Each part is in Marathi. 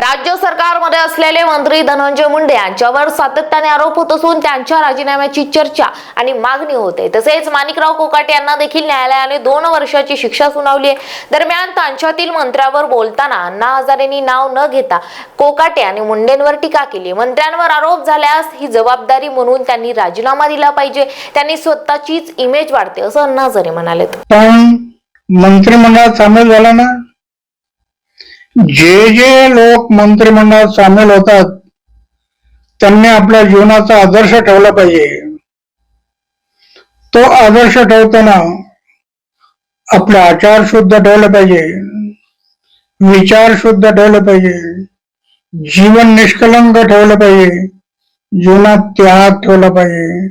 राज्य सरकारमध्ये असलेले मंत्री धनंजय मुंडे यांच्यावर सातत्याने आरोप होत असून त्यांच्या राजीनाम्याची चर्चा आणि मागणी होते. तसेच माणिकराव कोकाटे यांना देखील न्यायालयाने दोन वर्षाची शिक्षा सुनावली आहे. दरम्यान त्यांच्यातील मंत्र्यावर बोलताना अण्णा हजारेंनी नाव न घेता कोकाटे आणि मुंडेंवर टीका केली. मंत्र्यांवर आरोप झाल्यास ही जबाबदारी म्हणून त्यांनी राजीनामा दिला पाहिजे. त्यांनी स्वतःचीच इमेज वाढते असं अण्णा हजारे म्हणाले मंत्रिमंडळात सामील झाला ना जे जे लोक मंत्रिमंडळात सामील होतात त्यांनी आपल्या जीवनाचा आदर्श ठेवला पाहिजे. तो आदर्श ठेवताना आपला आचार शुद्ध ठेवला पाहिजे विचार शुद्ध ठेवले पाहिजे जीवन निष्कलंक ठेवलं पाहिजे जीवनात त्याग ठेवला पाहिजे.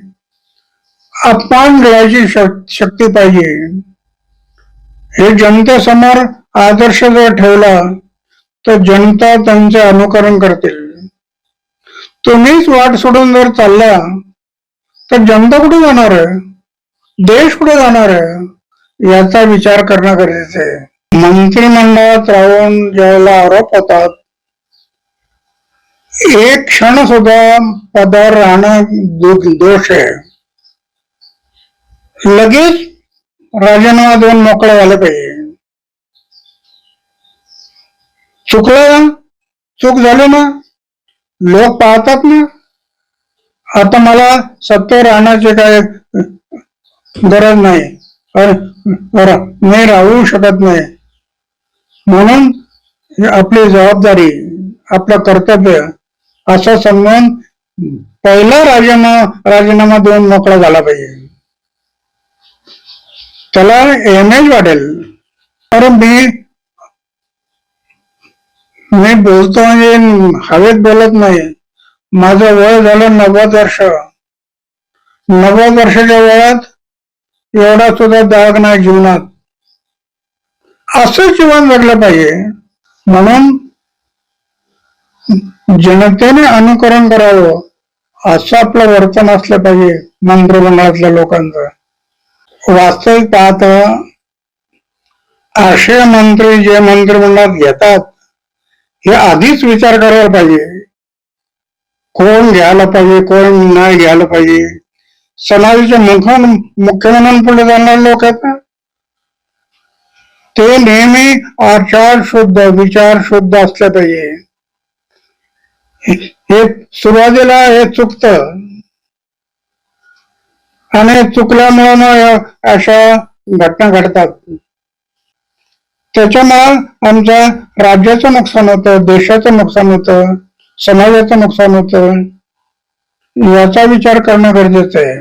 अपमान घ्यायची शक्ती पाहिजे. हे जनतेसमोर आदर्श जर ठेवला तर जनता त्यांचे अनुकरण करतील तुम्हीच वाट सोडून जर चालला तर जनता कुठे जाणार आहे? देश कुठे जाणार आहे? याचा विचार करणं गरजेचं आहे. मंत्रिमंडळात राहून ज्यावेळेला आरोप होतात एक क्षण सुद्धा पदावर राहणं दोष आहे. लगेच राजीनामा देऊन मोकळं झाले पाहिजे. चुकलं ना? चूक झाली ना? लोक पाहतात ना? आता मला सत्य राहण्याची काय गरज नाही. मी राहू शकत नाही. म्हणून आपली जबाबदारी आपलं कर्तव्य असं समजून पहिला राजीनामा राजीनामा देऊन मोकळा झाला पाहिजे. त्याला इमेज वाढेल अरे मी मी बोलतो म्हणजे हवेत बोलत नाही. माझं वय झालं नव्वद वर्ष. नव्वद वर्षाच्या वयात एवढा सुद्धा दाग नाही जीवनात. असं जीवन जगलं पाहिजे. म्हणून जनतेने अनुकरण करावं. असं आपलं वर्तन असलं पाहिजे मंत्रिमंडळातल्या लोकांचं. वास्तविक पाहता असे मंत्री जे मंत्रिमंडळात घेतात हे आधीच विचार करायला पाहिजे. कोण घ्यायला पाहिजे कोण नाही घ्यायला पाहिजे. समाजाचे मुख्य मुख्य म्हणून पुढे जाणारे लोक आहेत ना? ते नेहमी आचार शुद्ध विचार शुद्ध असले पाहिजे. हे- सुरुवातीला हे चुकतं. आणि चुकल्यामुळे मग अशा घटना घडतात. त्याच्यामुळे आमच्या राज्याचं नुकसान होतं देशाचं नुकसान होतं समाजाचं नुकसान होतं. याचा विचार करणं गरजेचं आहे.